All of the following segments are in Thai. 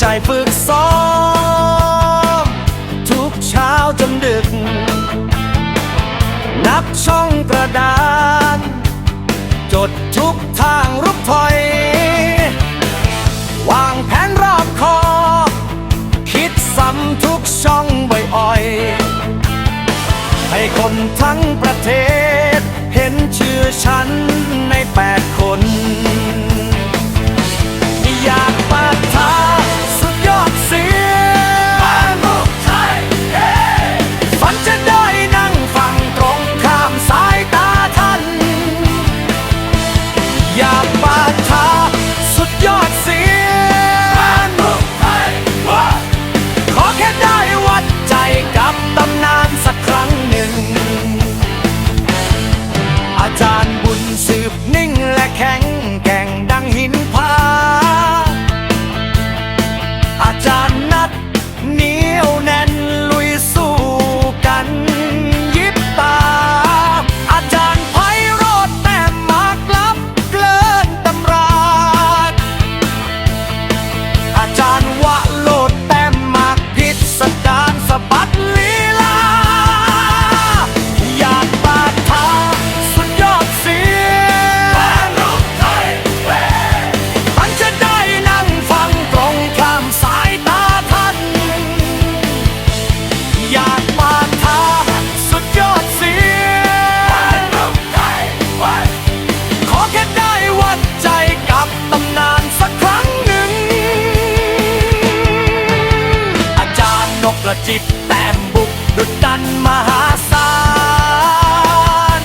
ใจฝึกซ้อม ทุกเช้าจนดึก นับช่องกระดาน จดทุกทางรูปถอย วางแผนรอบคอบ คิดซ้ำทุกช่องบ่อยๆ ให้คนทั้งประเทศ เห็นชื่อฉันในแปด นกกระจิบแต้มบุกดุดดันมหาศาล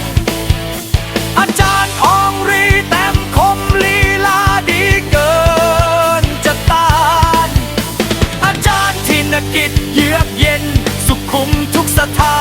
อาจารย์องรีแต้มคมลีลาดีเกินจะต้าน อาจารย์ทินกิจเยือกเย็นสุขุมทุกสถาน